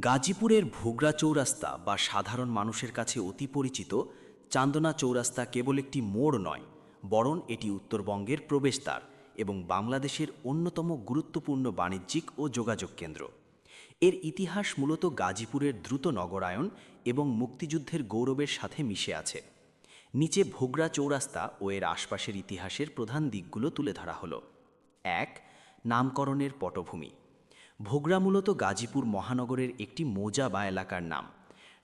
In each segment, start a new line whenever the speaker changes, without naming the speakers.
গাজীপুরের ভোগড়া চৌরাস্তা বা সাধারণ মানুষের কাছে অতি পরিচিত, চান্দনা চৌরাস্তা কেবল একটি মোড় নয়, বরং এটি উত্তরবঙ্গের প্রবেশদ্বার এবং বাংলাদেশের অন্যতম গুরুত্বপূর্ণ বাণিজ্যিক ও যোগাযোগ কেন্দ্র। এর ইতিহাস মূলত গাজীপুরের দ্রুত নগরায়ন এবং মুক্তিযুদ্ধের গৌরবের সাথে মিশে আছে। নিচে ভোগড়া চৌরাস্তা ও এর আশপাশের ইতিহাসের প্রধান দিকগুলো তুলে ধরা হলো। এক, নামকরণের পটভূমি। ভোগড়া মূলত গাজীপুর মহানগরের একটি মোজা বা এলাকার নাম।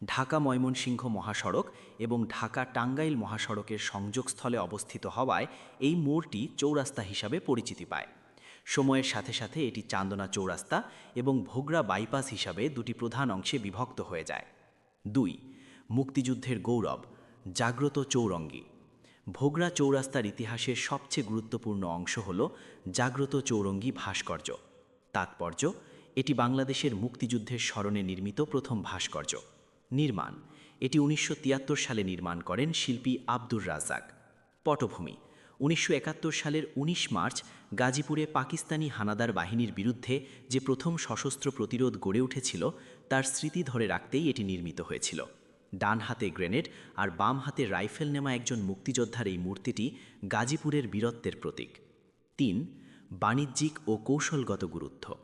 ঢাকা ময়মনসিংহ মহাসড়ক এবং ঢাকা টাঙ্গাইল মহাসড়কের সংযোগস্থলে অবস্থিত হওয়ায় এই মোড়টি চৌরাস্তা হিসাবে পরিচিতি পায়। সময়ের সাথে সাথে এটি চান্দনা চৌরাস্তা এবং ভোগড়া বাইপাস হিসাবে দুটি প্রধান অংশে বিভক্ত হয়ে যায়। দুই, মুক্তিযুদ্ধের গৌরব, জাগ্রত চৌরঙ্গী। ভোগড়া চৌরাস্তার ইতিহাসের সবচেয়ে গুরুত্বপূর্ণ অংশ হল জাগ্রত চৌরঙ্গী ভাস্কর্য। তাৎপর্য, এটি বাংলাদেশের মুক্তিযুদ্ধের স্মরণে নির্মিত প্রথম ভাস্কর্য। নির্মাণ, এটি উনিশশো তিয়াত্তর সালে নির্মাণ করেন শিল্পী আব্দুর রাজাক পটভূমি, উনিশশো একাত্তর সালের ১৯ মার্চ গাজীপুরে পাকিস্তানি হানাদার বাহিনীর বিরুদ্ধে যে প্রথম সশস্ত্র প্রতিরোধ গড়ে উঠেছিল, তার স্মৃতি ধরে রাখতেই এটি নির্মিত হয়েছিল। ডান হাতে গ্রেনেড আর বাম হাতে রাইফেল নেওয়া একজন মুক্তিযোদ্ধার এই মূর্তিটি গাজীপুরের বীরত্বের প্রতীক। তিন বাণিজ্যিক ও কৌশলগত গুরুত্ব।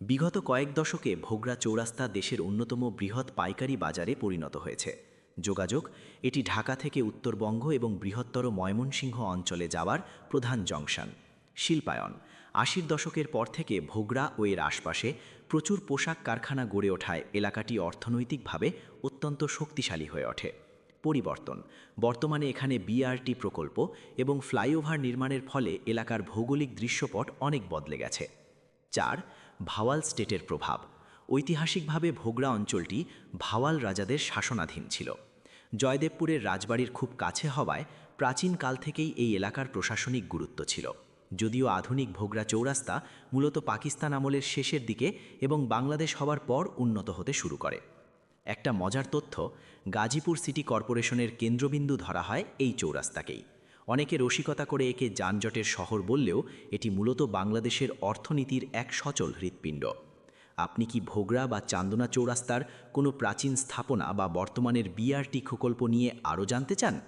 বিগত কয়েক দশকে ভোগড়া চৌরাস্তা দেশের অন্যতম বৃহৎ পাইকারি বাজারে পরিণত হয়েছে। যোগাযোগ, এটি ঢাকা থেকে উত্তরবঙ্গ এবং বৃহত্তর ময়মনসিংহ অঞ্চলে যাওয়ার প্রধান জংশন। শিল্পায়ন, আশির দশকের পর থেকে ভোগড়া ও এর আশপাশে প্রচুর পোশাক কারখানা গড়ে ওঠায় এলাকাটি অর্থনৈতিকভাবে অত্যন্ত শক্তিশালী হয়ে ওঠে। পরিবর্তন। বর্তমানে এখানে বিআরটি প্রকল্প এবং ফ্লাইওভার নির্মাণের ফলে এলাকার ভৌগোলিক দৃশ্যপট অনেক বদলে গেছে। চার, ভাওয়াল স্টেটের প্রভাব। ঐতিহাসিকভাবে ভোগড়া অঞ্চলটি ভাওয়াল রাজাদের শাসনাধীন ছিল। জয়দেবপুরের রাজবাড়ির খুব কাছে হওয়ায় প্রাচীনকাল থেকেই এই এলাকার প্রশাসনিক গুরুত্ব ছিল। যদিও আধুনিক ভোগড়া চৌরাস্তা মূলত পাকিস্তান আমলের শেষের দিকে এবং বাংলাদেশ হওয়ার পর উন্নত হতে শুরু করে। একটা মজার তথ্য, গাজীপুর সিটি কর্পোরেশনের কেন্দ্রবিন্দু ধরা হয় এই চৌরাস্তাকেই। অনেকে রসিকতা করে একে যানজটের শহর বললেও এটি মূলত বাংলাদেশের অর্থনীতির এক সচল হৃৎপিণ্ড। আপনি কি ভোগরা বা চান্দনা চৌরাস্তার কোনো প্রাচীন স্থাপনা বা বর্তমানের বিআরটি প্রকল্প নিয়ে আরও জানতে চান?